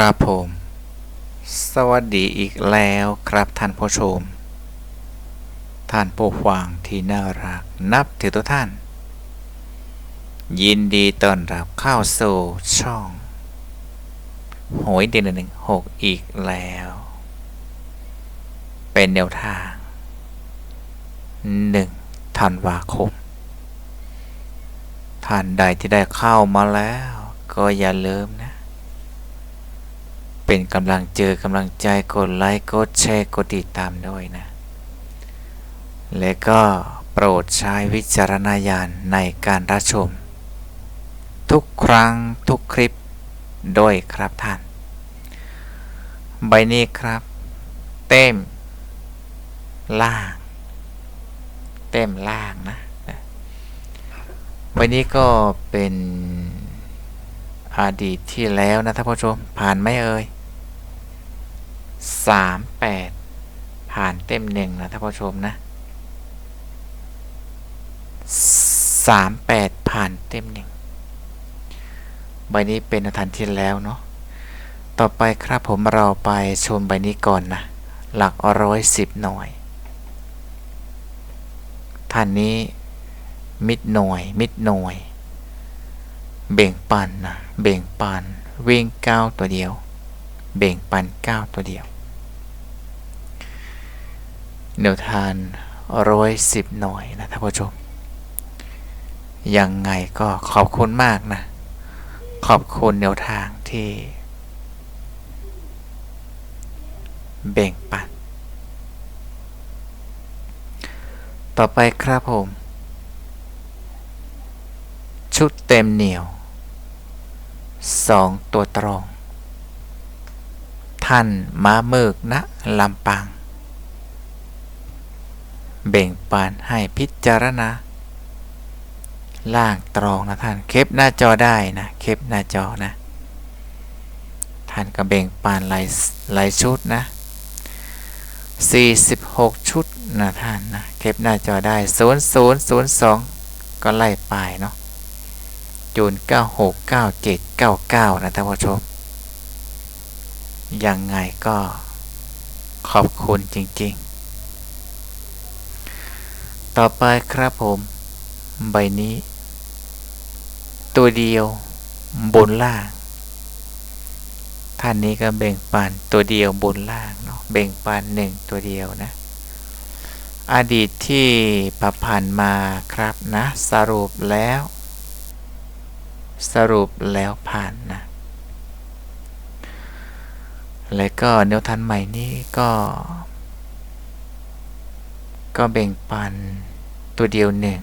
ครับผม สวัสดีอีกแล้วครับท่านผู้ชม ท่านผู้ฟังที่น่ารักนับถือทุกท่าน ยินดีต้อนรับเข้าสู่ช่องโหยเดือนหนึ่งหกอีกแล้ว เป็นแนวทางหนึ่งธันวาคม ท่านใดที่ได้เข้ามาแล้ว ก็อย่าลืม เป็นกำลังเจอกำลังใจกดไลค์กดแชร์กดติดตามด้วยนะ และก็โปรดใช้วิจารณญาณในการรับชม ทุกครั้งทุกคลิปด้วยครับท่าน ใบนี้ครับ เต็ม ล่าง เต็มล่างนะใบนี้ก็เป็นอดีตที่แล้วนะท่านผู้ชมผ่านไหมเอ่ย สามแปดผ่านเต็มหนึ่งนะท่านผู้ชมนะสามแปดผ่านเต็มหนึ่งใบนี้เป็นอาทันที่แล้วเนาะต่อไปครับผมเราไปชมใบนี้ก่อนนะ หลักร้อยสิบหน่วยท่านนี้มิดหน่วย มิดหน่วย เบ่งปันนะเบ่งปันวิ่งเก้าตัวเดียว เบ่งปันเก้าตัวเดียวแนวทานร้อยสิบหน่วยนะท่านผู้ชม ยังไงก็ขอบคุณมากนะ ขอบคุณแนวทางที่ เบ่งปัน ต่อไปครับผม ชุดเต็มเหนียวสองตัวตรง ท่านมาเมิกนะลำปาง เบ่งปานให้พิจารณาล่างตรองนะท่านเคปหน้าจอได้นะเคปหน้าจอนะ ท่านก็เบ่งปานหลายหลายชุดนะ 46 ชุดนะท่านนะเคปหน้าจอได้ 0002 ก็ไล่ไปเนาะจูน96 97 99 นะท่านผู้ชม ยังไงก็ขอบคุณจริงๆ ต่อไปครับผม ใบนี้ ตัวเดียวบนล่าง ท่านนี้ก็เบ่งปันตัวเดียวบนล่างเนาะเบ่งปันหนึ่งตัวเดียวนะ อดีตที่ประพันธ์มาครับนะ สรุปแล้ว สรุปแล้วผ่านนะ และก็แนวทันใหม่นี้ก็ ก็เบ่งปันตัวเดียวหนึ่ง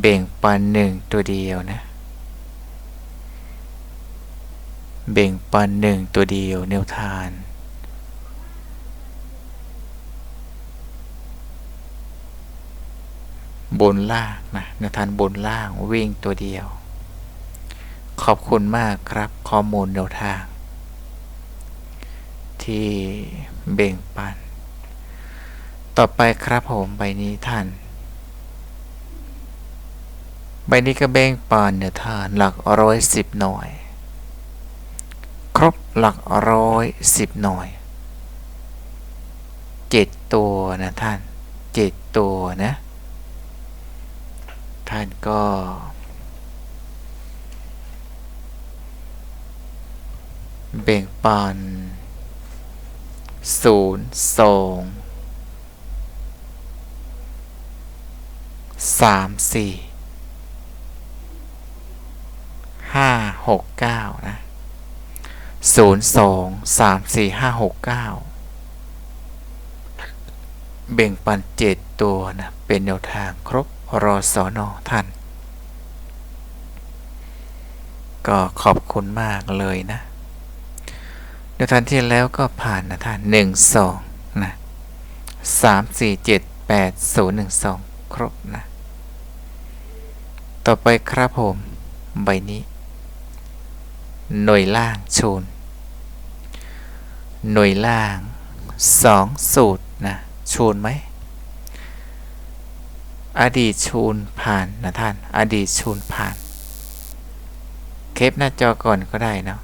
เบ่งปันหนึ่งตัวเดียวนะเบ่งปันหนึ่งตัวเดียวแนวทานบนล่างนะแนวทานบนล่างวิ่งตัวเดียว ขอบคุณมากครับข้อมูลแนวทาง ที่เบ่งปัน ต่อไปครับผมใบนี้ท่าน ใบนี้ก็เบ่งปันเนี่ยท่านหลักร้อยสิบหน่วย ครบหลักร้อยสิบหน่วยเจ็ดตัวนะท่านเจ็ดตัวนะ ท่านก็เบ่งปัน ศูนย์สองสามสี่ห้าหกเก้านะศูนย์สองสามสี่ห้าหกเก้าเบ่งปันเจ็ดตัวนะ เป็นแนวทางครบรอสอนอท่าน ก็ขอบคุณมากเลยนะ ดี๋ยวทันที่แล้วก็ผ่านนะท่านหนึ่งสองนะสามสี่เจ็ดแปดศูนย์หนึ่งสองครบนะ ต่อไปครับผม ใบนี้ หน่วยล่างชูน หน่วยล่างสองสูตรนะชูนไหม อดีตชูนผ่านนะท่าน อดีตชูนผ่าน เคปหน้าจอก่อนก็ได้นะ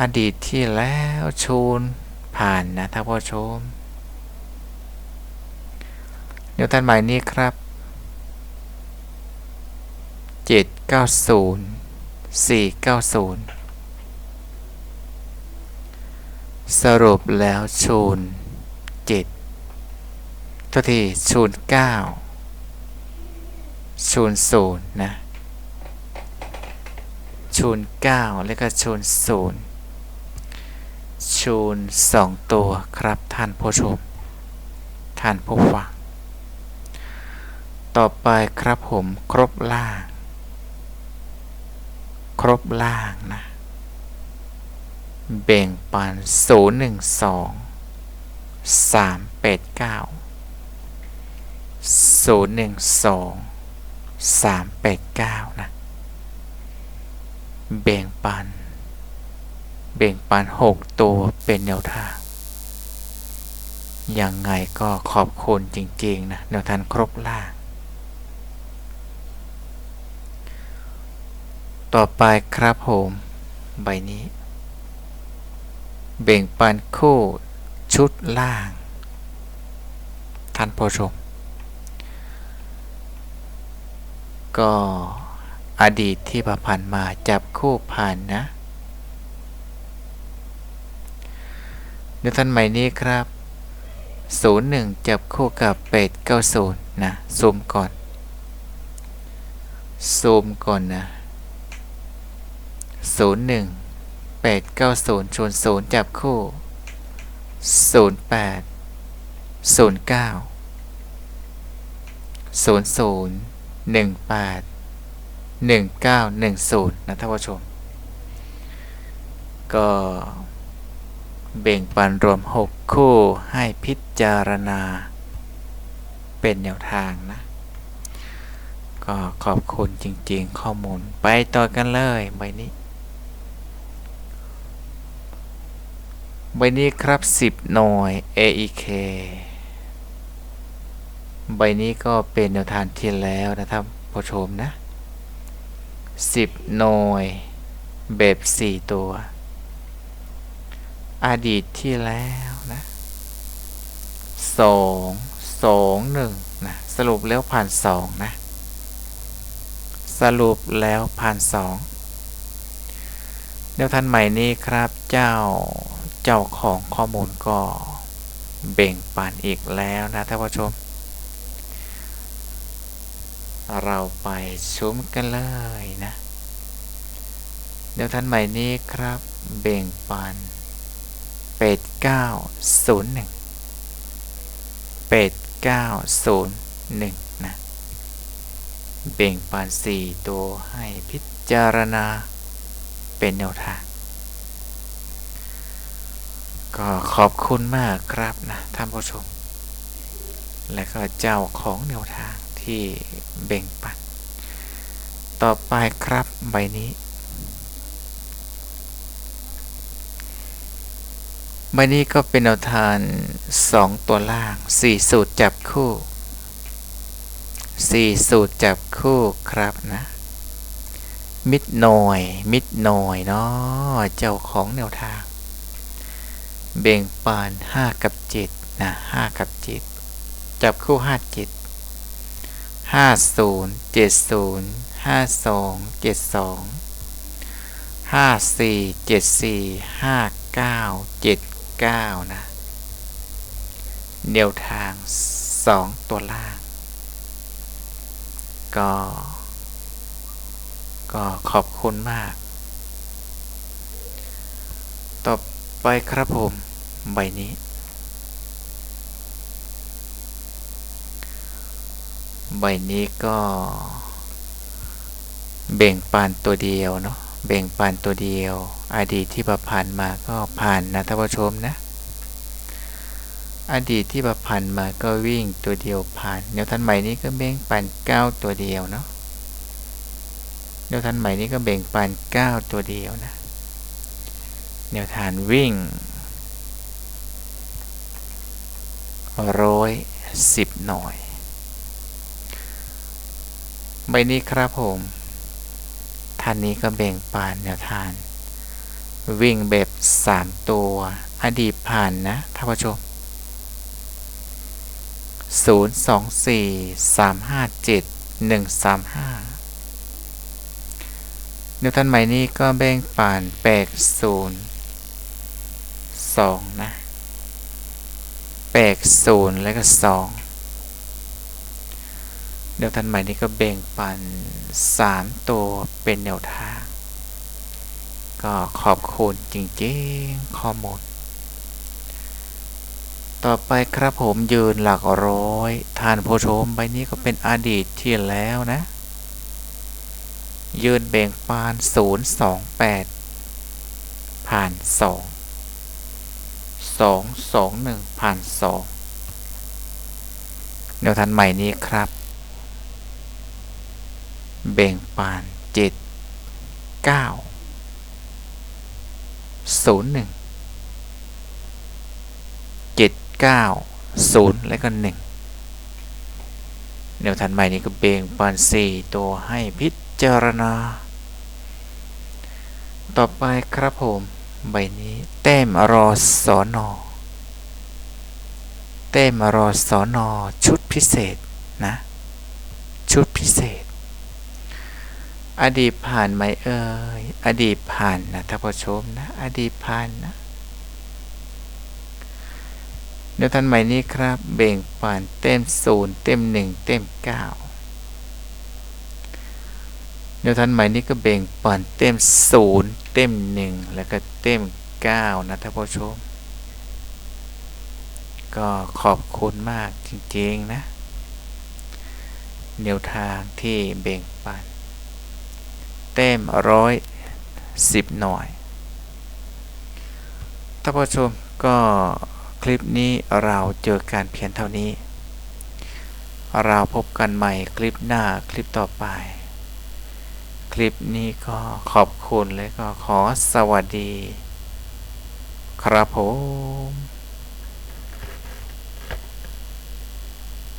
อดีตที่แล้วชูนผ่านนะท่านผู้ชมเดี๋ยวท่านใหม่นี้ครับ 790 490 สรุปแล้วชูน7ตัวที่ชูน9ชูน0นะ ชูน9แล้วก็ชูน0 ชูนสองตัวครับท่านผู้ชม ท่านผู้ฟัง ต่อไปครับผมครบล่าง ครบล่างนะ แบ่งปันศูนย์หนึ่งสองสามแปดเก้าศูนย์หนึ่งสองสามแปดเก้านะ แบ่งปัน เบ่งปันหกตัวเป็นแนวทาง ยังไงก็ขอบคุณจริง ๆ นะ แนวทางครบล่าง ต่อไปครับผมใบนี้ เบ่งปันคู่ชุดล่าง ท่านผู้ชม ก็อดีตที่ผ่านมาจับคู่ผ่านนะ เดี๋ยวท่านใหม่นี้ครับ 01 จับคู่กับเป็ด90 นะ ซูมก่อน ซูมก่อนนะ 01 8 90ชน0จับคู่ 08 09 00 18 1910 นะท่านผู้ชม ก็ เบ่งปันรวม 6 คู่ให้พิจารณา เป็นแนวทางนะ ก็ขอบคุณจริงๆข้อมูลไปต่อกันเลยใบนี้ใบนี้ครับ 10 หน่วย AEK ใบนี้ก็เป็นแนวทางที่แล้วนะครับผู้ชมนะ 10 หน่วยแบบ 4 ตัว อดีตที่แล้วนะสองสองหนึ่งนะสรุปแล้วผ่านสองนะสรุปแล้วผ่านสองแนวทันใหม่นี้ครับเจ้าเจ้าของข้อมูลก็เบ่งปันอีกแล้วนะท่านผู้ชม เราไปชมกันเลยนะเดี๋ยวท่านใหม่นี้ครับเบ่งปัน เป็ดเก้าศูนย์หนึ่งเป็ดเก้าศูนย์หนึ่งนะเบ่งปานสี่ตัวให้พิจารณาเป็นแนวทางก็ขอบคุณมากครับนะท่านผู้ชม และก็เจ้าของแนวทางที่เบ่งปัน ต่อไปครับใบนี้ ใบนี้ก็เป็นแนวทาง2ตัวล่าง 4 สูตรจับคู่ 4 สูตรจับคู่ครับนะ มิดหน่อย มิดหน่อยเนาะเจ้าของแนวทาง เบ่งปาน 5 กับ 7 นะ 5 กับ 7 จับคู่ 5 7 50 70 52 72 54 74 59 7 9 นะ แนวทาง 2 ตัวล่าง ก็ ก็ขอบคุณมาก ต่อไปครับผม ใบนี้ ใบนี้ก็ เบ่งปานตัวเดียวเนาะ เบ่งปันตัวเดียว อดีตที่ประพันธ์มาก็ผ่านนะท่านผู้ชมนะ อดีตที่ประพันธ์มาก็วิ่งตัวเดียวผ่านแนวทันใหม่นี้ก็เบ่งปันเก้าตัวเดียวเนาะแนวทันใหม่นี้ก็เบ่งปันเก้าตัวเดียวนะ แนวทานวิ่งร้อยสิบหน่อย ใบนี้ครับผม ท่านนี้ก็เบ่งปานแนวทาน วิ่งแบบ3ตัว อดีตผ่านนะท่านผู้ชม 0 2 4 3 5 7 1 3 5 นิวตันใหม่นี้ก็แบ่งป่านแปกศูนย์สองนะแปกศูนย์แล้วก็สองนิวตันใหม่นี้ก็แบ่งปัน สามตัวเป็นแนวทาง ก็ขอบคุณจริงๆข้อมูล ต่อไปครับผมยืนหลักร้อยท่านผู้ชมใบนี้ก็เป็นอดีตที่แล้วนะ ยืนเบ่งปาน 028 ผ่าน 2 221 ผ่าน 2 แนวทันใหม่นี้ครับ เบ่งปาน7 9 01 7 9 0และก็1แนวทันใหม่นี้ก็เบ่งปาน4ตัวให้พิจารณา ต่อไปครับผมใบนี้แต้มรอสอนอแต้มรอสอนอชุดพิเศษนะ ชุดพิเศษ อดีตผ่านไหมเอ่ย อดีตผ่านนะท่านผู้ชมนะ อดีตผ่านนะเดี๋ยวทันใหม่นี้ครับ เบ่งผ่านเต็มศูนย์เต็มหนึ่งเต็มเก้าแนวทันใหม่นี้ก็เบ่งปั่นเต็มศูนย์เต็มหนึ่งแล้วก็เต็มเก้านะท่านผู้ชม ก็ขอบคุณมากจริงๆนะแนวทางที่เบ่ง เต็มร้อยสิบหน่อยท่านผู้ชมก็คลิปนี้เราเจอการเพียงเท่านี้ เราพบกันใหม่คลิปหน้าคลิปต่อไป คลิปนี้ก็ขอบคุณและก็ขอสวัสดี ครับผม